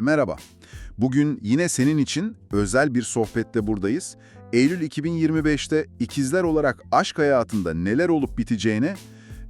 Merhaba. Bugün yine senin için özel bir sohbette buradayız. Eylül 2025'te ikizler olarak aşk hayatında neler olup biteceğine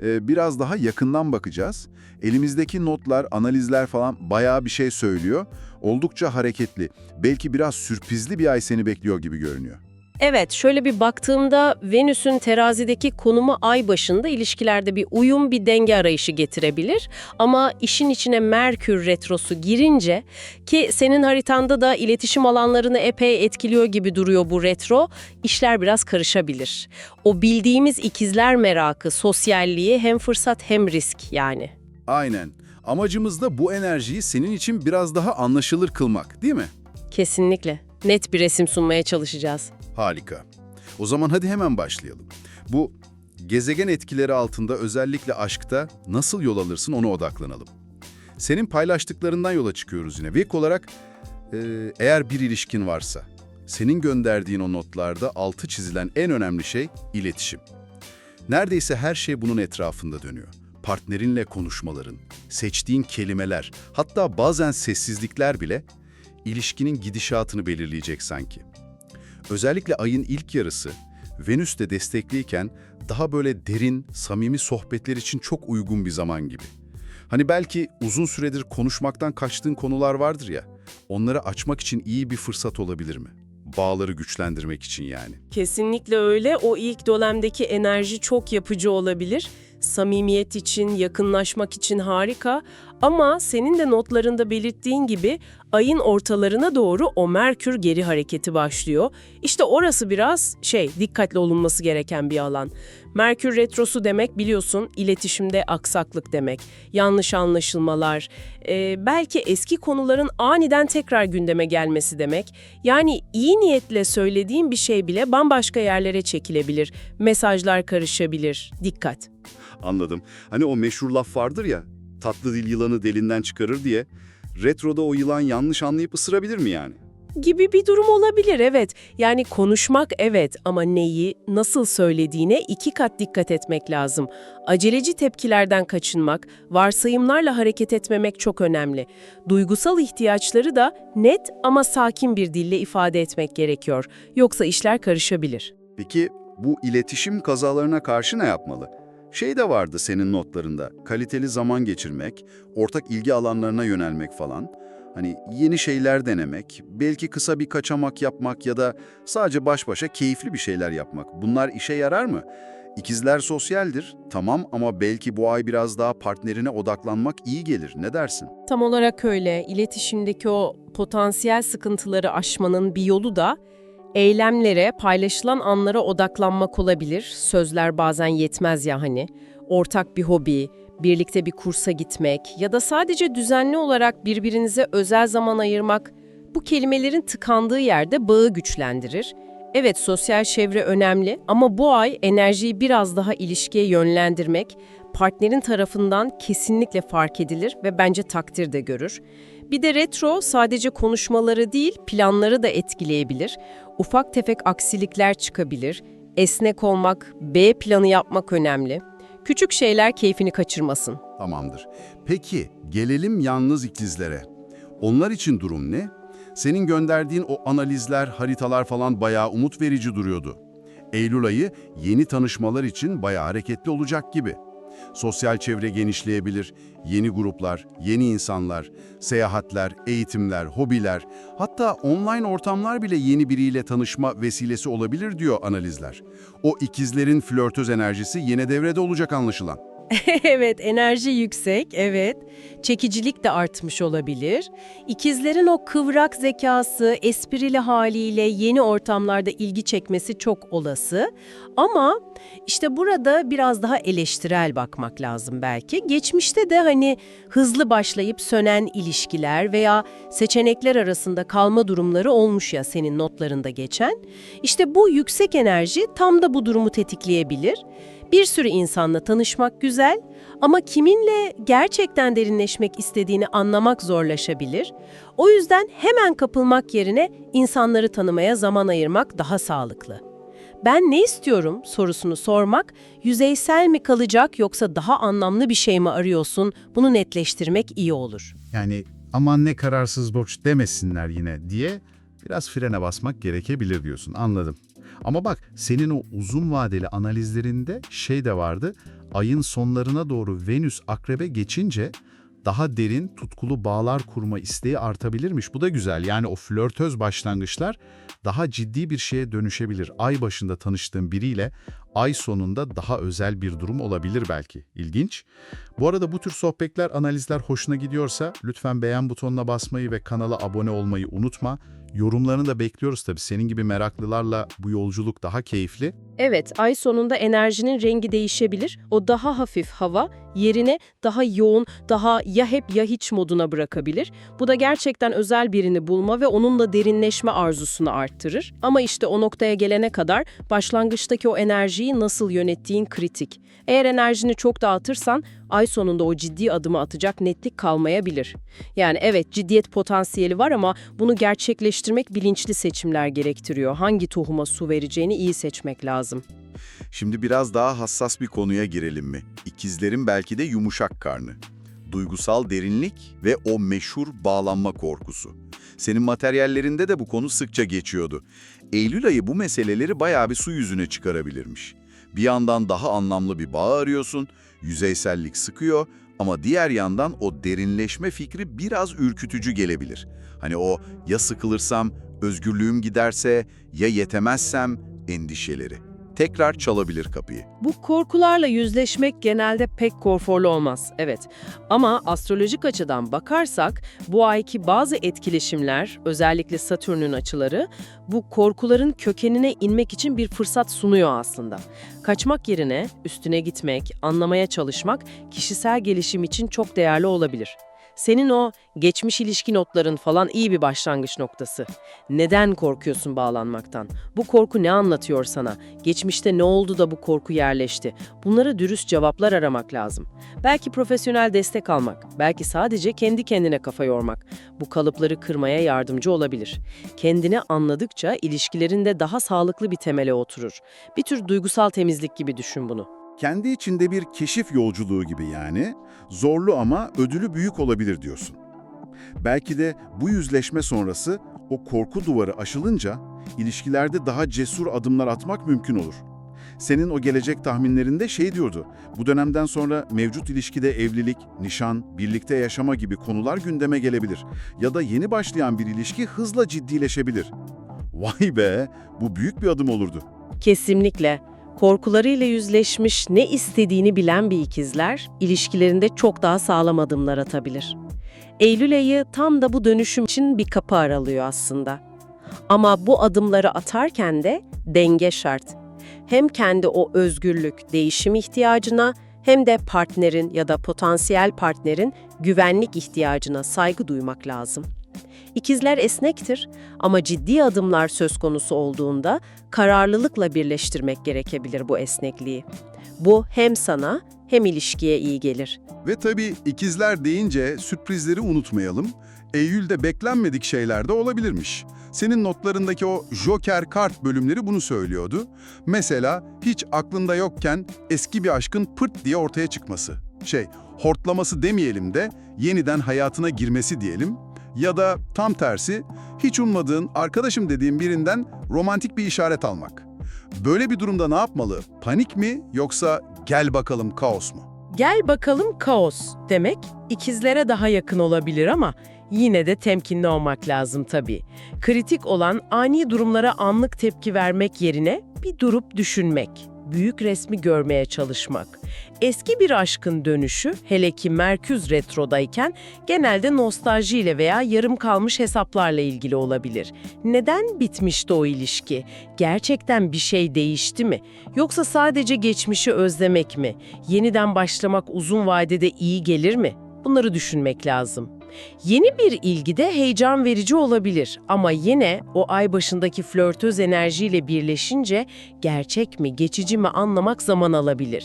e, biraz daha yakından bakacağız. Elimizdeki notlar, analizler falan bayağı bir şey söylüyor. Oldukça hareketli. Belki biraz sürprizli bir ay seni bekliyor gibi görünüyor. Evet, şöyle bir baktığımda Venüs'ün terazideki konumu ay başında ilişkilerde bir uyum, bir denge arayışı getirebilir. Ama işin içine Merkür retrosu girince ki senin haritanda da iletişim alanlarını epey etkiliyor gibi duruyor bu retro, işler biraz karışabilir. O bildiğimiz ikizler merakı, sosyalliği hem fırsat hem risk yani. Aynen. Amacımız da bu enerjiyi senin için biraz daha anlaşılır kılmak, değil mi? Kesinlikle. Net bir resim sunmaya çalışacağız. Harika. O zaman hadi hemen başlayalım. Bu gezegen etkileri altında özellikle aşkta nasıl yol alırsın ona odaklanalım. Senin paylaştıklarından yola çıkıyoruz yine. Ve ilk olarak e, eğer bir ilişkin varsa, senin gönderdiğin o notlarda altı çizilen en önemli şey iletişim. Neredeyse her şey bunun etrafında dönüyor. Partnerinle konuşmaların, seçtiğin kelimeler, hatta bazen sessizlikler bile ilişkinin gidişatını belirleyecek sanki. Özellikle ayın ilk yarısı Venüs de destekliyken daha böyle derin, samimi sohbetler için çok uygun bir zaman gibi. Hani belki uzun süredir konuşmaktan kaçtığın konular vardır ya, onları açmak için iyi bir fırsat olabilir mi? Bağları güçlendirmek için yani. Kesinlikle öyle. O ilk dönemdeki enerji çok yapıcı olabilir. Samimiyet için, yakınlaşmak için harika. Ama senin de notlarında belirttiğin gibi ayın ortalarına doğru o Merkür geri hareketi başlıyor. İşte orası biraz şey, dikkatli olunması gereken bir alan. Merkür retrosu demek biliyorsun iletişimde aksaklık demek. Yanlış anlaşılmalar, e, belki eski konuların aniden tekrar gündeme gelmesi demek. Yani iyi niyetle söylediğin bir şey bile bambaşka yerlere çekilebilir. Mesajlar karışabilir. Dikkat. Anladım. Hani o meşhur laf vardır ya, tatlı dil yılanı delinden çıkarır diye. Retroda o yılan yanlış anlayıp ısırabilir mi yani? gibi bir durum olabilir evet. Yani konuşmak evet ama neyi, nasıl söylediğine iki kat dikkat etmek lazım. Aceleci tepkilerden kaçınmak, varsayımlarla hareket etmemek çok önemli. Duygusal ihtiyaçları da net ama sakin bir dille ifade etmek gerekiyor. Yoksa işler karışabilir. Peki bu iletişim kazalarına karşı ne yapmalı? Şey de vardı senin notlarında, kaliteli zaman geçirmek, ortak ilgi alanlarına yönelmek falan. Hani yeni şeyler denemek, belki kısa bir kaçamak yapmak ya da sadece baş başa keyifli bir şeyler yapmak. Bunlar işe yarar mı? İkizler sosyaldir, tamam ama belki bu ay biraz daha partnerine odaklanmak iyi gelir. Ne dersin? Tam olarak öyle. İletişimdeki o potansiyel sıkıntıları aşmanın bir yolu da eylemlere, paylaşılan anlara odaklanmak olabilir. Sözler bazen yetmez ya hani. Ortak bir hobi, birlikte bir kursa gitmek ya da sadece düzenli olarak birbirinize özel zaman ayırmak bu kelimelerin tıkandığı yerde bağı güçlendirir. Evet sosyal çevre önemli ama bu ay enerjiyi biraz daha ilişkiye yönlendirmek partnerin tarafından kesinlikle fark edilir ve bence takdir de görür. Bir de retro sadece konuşmaları değil planları da etkileyebilir. Ufak tefek aksilikler çıkabilir. Esnek olmak, B planı yapmak önemli. Küçük şeyler keyfini kaçırmasın. Tamamdır. Peki gelelim yalnız ikizlere. Onlar için durum ne? Senin gönderdiğin o analizler, haritalar falan bayağı umut verici duruyordu. Eylül ayı yeni tanışmalar için bayağı hareketli olacak gibi. Sosyal çevre genişleyebilir, yeni gruplar, yeni insanlar, seyahatler, eğitimler, hobiler, hatta online ortamlar bile yeni biriyle tanışma vesilesi olabilir diyor analizler. O ikizlerin flörtöz enerjisi yine devrede olacak anlaşılan. evet, enerji yüksek, evet. Çekicilik de artmış olabilir. İkizlerin o kıvrak zekası, esprili haliyle yeni ortamlarda ilgi çekmesi çok olası. Ama işte burada biraz daha eleştirel bakmak lazım belki. Geçmişte de hani hızlı başlayıp sönen ilişkiler veya seçenekler arasında kalma durumları olmuş ya senin notlarında geçen. İşte bu yüksek enerji tam da bu durumu tetikleyebilir. Bir sürü insanla tanışmak güzel ama kiminle gerçekten derinleşmek istediğini anlamak zorlaşabilir. O yüzden hemen kapılmak yerine insanları tanımaya zaman ayırmak daha sağlıklı. Ben ne istiyorum sorusunu sormak, yüzeysel mi kalacak yoksa daha anlamlı bir şey mi arıyorsun bunu netleştirmek iyi olur. Yani aman ne kararsız borç demesinler yine diye biraz frene basmak gerekebilir diyorsun. Anladım. Ama bak senin o uzun vadeli analizlerinde şey de vardı. Ayın sonlarına doğru Venüs akrebe geçince daha derin tutkulu bağlar kurma isteği artabilirmiş. Bu da güzel. Yani o flörtöz başlangıçlar daha ciddi bir şeye dönüşebilir. Ay başında tanıştığın biriyle ay sonunda daha özel bir durum olabilir belki. İlginç. Bu arada bu tür sohbetler, analizler hoşuna gidiyorsa lütfen beğen butonuna basmayı ve kanala abone olmayı unutma. Yorumlarını da bekliyoruz tabii. Senin gibi meraklılarla bu yolculuk daha keyifli. Evet, ay sonunda enerjinin rengi değişebilir. O daha hafif hava yerine daha yoğun, daha ya hep ya hiç moduna bırakabilir. Bu da gerçekten özel birini bulma ve onunla derinleşme arzusunu arttırır. Ama işte o noktaya gelene kadar başlangıçtaki o enerjiyi nasıl yönettiğin kritik. Eğer enerjini çok dağıtırsan ay sonunda o ciddi adımı atacak netlik kalmayabilir. Yani evet ciddiyet potansiyeli var ama bunu gerçekleştirmek bilinçli seçimler gerektiriyor. Hangi tohuma su vereceğini iyi seçmek lazım. Şimdi biraz daha hassas bir konuya girelim mi? İkizlerin belki de yumuşak karnı. Duygusal derinlik ve o meşhur bağlanma korkusu. Senin materyallerinde de bu konu sıkça geçiyordu. Eylül ayı bu meseleleri bayağı bir su yüzüne çıkarabilirmiş. Bir yandan daha anlamlı bir bağ arıyorsun, yüzeysellik sıkıyor ama diğer yandan o derinleşme fikri biraz ürkütücü gelebilir. Hani o ya sıkılırsam, özgürlüğüm giderse, ya yetemezsem endişeleri. Tekrar çalabilir kapıyı. Bu korkularla yüzleşmek genelde pek konforlu olmaz, evet. Ama astrolojik açıdan bakarsak bu ayki bazı etkileşimler, özellikle Satürn'ün açıları, bu korkuların kökenine inmek için bir fırsat sunuyor aslında. Kaçmak yerine üstüne gitmek, anlamaya çalışmak kişisel gelişim için çok değerli olabilir. Senin o geçmiş ilişki notların falan iyi bir başlangıç noktası. Neden korkuyorsun bağlanmaktan? Bu korku ne anlatıyor sana? Geçmişte ne oldu da bu korku yerleşti? Bunlara dürüst cevaplar aramak lazım. Belki profesyonel destek almak, belki sadece kendi kendine kafa yormak. Bu kalıpları kırmaya yardımcı olabilir. Kendini anladıkça ilişkilerinde daha sağlıklı bir temele oturur. Bir tür duygusal temizlik gibi düşün bunu. Kendi içinde bir keşif yolculuğu gibi yani. Zorlu ama ödülü büyük olabilir diyorsun. Belki de bu yüzleşme sonrası o korku duvarı aşılınca ilişkilerde daha cesur adımlar atmak mümkün olur. Senin o gelecek tahminlerinde şey diyordu, bu dönemden sonra mevcut ilişkide evlilik, nişan, birlikte yaşama gibi konular gündeme gelebilir. Ya da yeni başlayan bir ilişki hızla ciddileşebilir. Vay be, bu büyük bir adım olurdu. Kesinlikle. Korkularıyla yüzleşmiş, ne istediğini bilen bir ikizler, ilişkilerinde çok daha sağlam adımlar atabilir. Eylül ayı tam da bu dönüşüm için bir kapı aralıyor aslında. Ama bu adımları atarken de denge şart. Hem kendi o özgürlük, değişim ihtiyacına hem de partnerin ya da potansiyel partnerin güvenlik ihtiyacına saygı duymak lazım. İkizler esnektir ama ciddi adımlar söz konusu olduğunda kararlılıkla birleştirmek gerekebilir bu esnekliği. Bu hem sana hem ilişkiye iyi gelir. Ve tabii ikizler deyince sürprizleri unutmayalım. Eylül'de beklenmedik şeyler de olabilirmiş. Senin notlarındaki o Joker kart bölümleri bunu söylüyordu. Mesela hiç aklında yokken eski bir aşkın pırt diye ortaya çıkması. Şey, hortlaması demeyelim de yeniden hayatına girmesi diyelim. Ya da tam tersi, hiç ummadığın arkadaşım dediğin birinden romantik bir işaret almak. Böyle bir durumda ne yapmalı? Panik mi yoksa gel bakalım kaos mu? Gel bakalım kaos demek ikizlere daha yakın olabilir ama yine de temkinli olmak lazım tabii. Kritik olan ani durumlara anlık tepki vermek yerine bir durup düşünmek, büyük resmi görmeye çalışmak. Eski bir aşkın dönüşü, hele ki Merkür retrodayken genelde nostaljiyle veya yarım kalmış hesaplarla ilgili olabilir. Neden bitmişti o ilişki? Gerçekten bir şey değişti mi? Yoksa sadece geçmişi özlemek mi? Yeniden başlamak uzun vadede iyi gelir mi? Bunları düşünmek lazım. Yeni bir ilgi de heyecan verici olabilir ama yine o ay başındaki flörtöz enerjiyle birleşince gerçek mi, geçici mi anlamak zaman alabilir.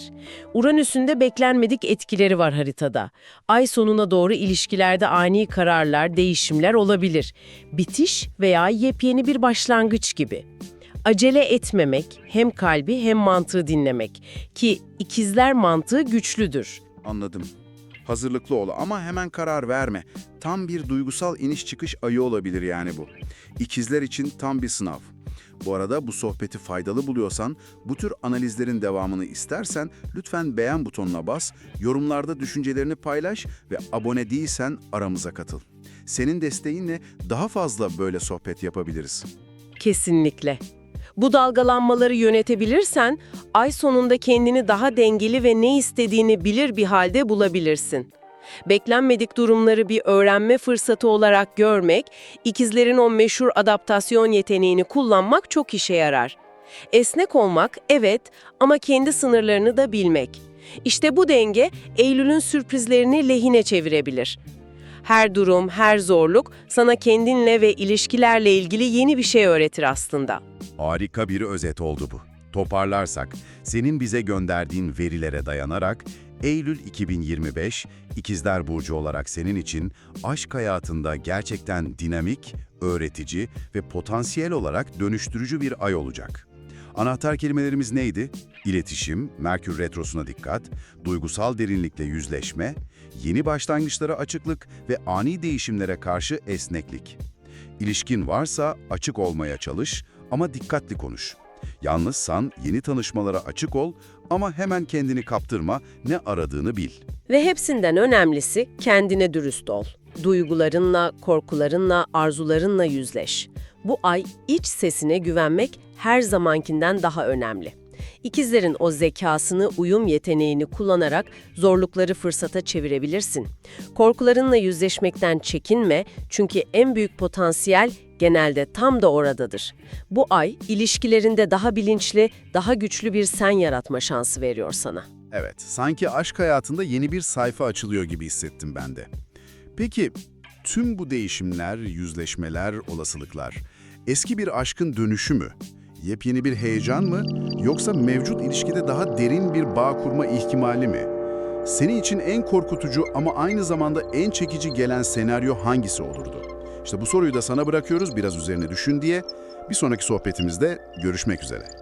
Uranüs'ün de beklenmedik etkileri var haritada. Ay sonuna doğru ilişkilerde ani kararlar, değişimler olabilir. Bitiş veya yepyeni bir başlangıç gibi. Acele etmemek, hem kalbi hem mantığı dinlemek ki ikizler mantığı güçlüdür. Anladım. Hazırlıklı ol ama hemen karar verme. Tam bir duygusal iniş çıkış ayı olabilir yani bu. İkizler için tam bir sınav. Bu arada bu sohbeti faydalı buluyorsan, bu tür analizlerin devamını istersen lütfen beğen butonuna bas, yorumlarda düşüncelerini paylaş ve abone değilsen aramıza katıl. Senin desteğinle daha fazla böyle sohbet yapabiliriz. Kesinlikle. Bu dalgalanmaları yönetebilirsen, ay sonunda kendini daha dengeli ve ne istediğini bilir bir halde bulabilirsin. Beklenmedik durumları bir öğrenme fırsatı olarak görmek, ikizlerin o meşhur adaptasyon yeteneğini kullanmak çok işe yarar. Esnek olmak, evet ama kendi sınırlarını da bilmek. İşte bu denge, Eylül'ün sürprizlerini lehine çevirebilir. Her durum, her zorluk sana kendinle ve ilişkilerle ilgili yeni bir şey öğretir aslında. Harika bir özet oldu bu. Toparlarsak, senin bize gönderdiğin verilere dayanarak Eylül 2025 İkizler Burcu olarak senin için aşk hayatında gerçekten dinamik, öğretici ve potansiyel olarak dönüştürücü bir ay olacak. Anahtar kelimelerimiz neydi? İletişim, Merkür Retrosu'na dikkat, duygusal derinlikle yüzleşme, yeni başlangıçlara açıklık ve ani değişimlere karşı esneklik. İlişkin varsa açık olmaya çalış ama dikkatli konuş. Yalnızsan yeni tanışmalara açık ol ama hemen kendini kaptırma, ne aradığını bil. Ve hepsinden önemlisi kendine dürüst ol. Duygularınla, korkularınla, arzularınla yüzleş. Bu ay iç sesine güvenmek her zamankinden daha önemli. İkizlerin o zekasını, uyum yeteneğini kullanarak zorlukları fırsata çevirebilirsin. Korkularınla yüzleşmekten çekinme çünkü en büyük potansiyel genelde tam da oradadır. Bu ay ilişkilerinde daha bilinçli, daha güçlü bir sen yaratma şansı veriyor sana. Evet, sanki aşk hayatında yeni bir sayfa açılıyor gibi hissettim ben de. Peki, tüm bu değişimler, yüzleşmeler, olasılıklar, eski bir aşkın dönüşü mü? Yepyeni bir heyecan mı? Yoksa mevcut ilişkide daha derin bir bağ kurma ihtimali mi? Senin için en korkutucu ama aynı zamanda en çekici gelen senaryo hangisi olurdu? İşte bu soruyu da sana bırakıyoruz biraz üzerine düşün diye. Bir sonraki sohbetimizde görüşmek üzere.